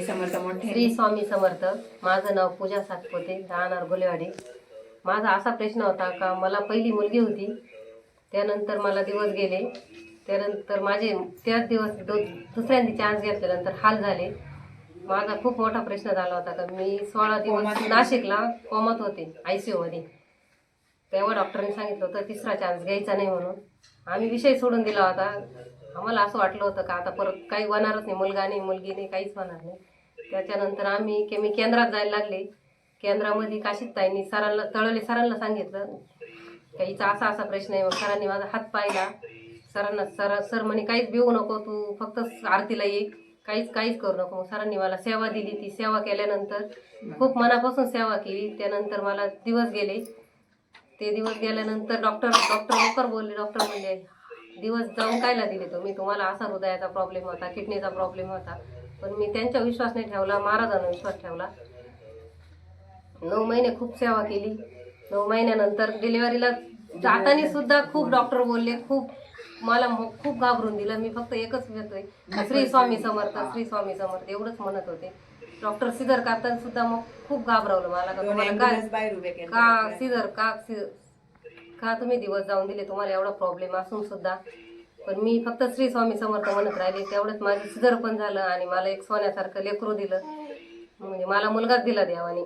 समर्थ मोठे श्री स्वामी समर्थ. माझं नाव पूजा सातपुते राहणार गुलेवाडी माझा असा प्रश्न होता का मला पहिली मुलगी होती त्यानंतर मला दिवस गेले त्यानंतर माझे त्याच दिवस दो दुसऱ्यांदा चान्स घेतल्यानंतर हाल झाले. माझा खूप मोठा प्रश्न झाला होता का मी सोळा दिवस नाशिकला कोमात होते आय सी यूमध्ये तेव्हा डॉक्टरांनी सांगितलं होतं तिसरा चान्स घ्यायचा नाही म्हणून. आम्ही विषय सोडून दिला होता. आम्हाला असं वाटलं होतं का आता परत काही होणारच नाही. मुलगा नाही मुलगी नाही काहीच होणार नाही. त्याच्यानंतर आम्ही के मी केंद्रात जायला लागले. केंद्रामध्ये काशीत ताईंनी सरांना तळवले सरांना सांगितलं. का हिचा असा असा प्रश्न आहे. मग सरांनी माझा हात पाहिला. सरांना सर सर म्हणे काहीच भिवू नको तू. फक्त आरतीला ये. काहीच काहीच करू नको. मग सरांनी मला सेवा दिली. ती सेवा केल्यानंतर खूप मनापासून सेवा केली. त्यानंतर मला दिवस गेले. ते दिवस गेल्यानंतर डॉक्टर डॉक्टर लवकर बोलले. डॉक्टर म्हणले दिवस जाऊन कायला दिले तुम्ही तुम्हाला असा हृदयाचा प्रॉब्लेम होता किडनीचा प्रॉब्लेम होता. पण मी त्यांचा विश्वास नाही ठेवला महाराजांना विश्वास ठेवला. नऊ महिने खूप सेवा केली. नऊ महिन्यानंतर डिलिव्हरीला जाताना सुद्धा खूप डॉक्टर बोलले खूप मला म- खूप घाबरून दिलं. मी फक्त एकच घेतोय श्री स्वामी समर्थ श्री स्वामी समर्थ एवढंच म्हणत होते. डॉक्टर सिधर करताना सुद्धा मग खूप घाबरवलं मला. का केले. का सिझर का सि- का तुम्ही दिवस जाऊन दिले? तुम्हाला एवढा प्रॉब्लेम असून सुद्धा. पण मी फक्त श्री स्वामी समर्थ म्हणत राहिले. तेवढंच माझं सिझर पण झालं आणि मला एक सोन्यासारखं लेकरू दिलं. म्हणजे मला मुलगाच दिला देवाने.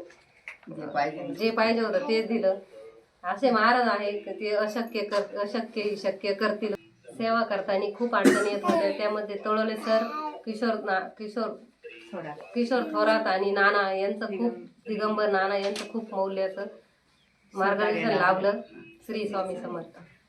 जे पाहिजे. होतं तेच दिलं. असे महाराज आहे की ते अशक्य कर अशक्य शक्य करतील. सेवा करताना खूप अडचणी येत होत्या. त्यामध्ये तळवले सर किशोर ना किशोर किशोर थोरात आणि नाना यांचं खूप दिगंबर नाना यांचं खूप मौल्याचं मार्गदर्शन लाभलं. श्री स्वामी समर्थ.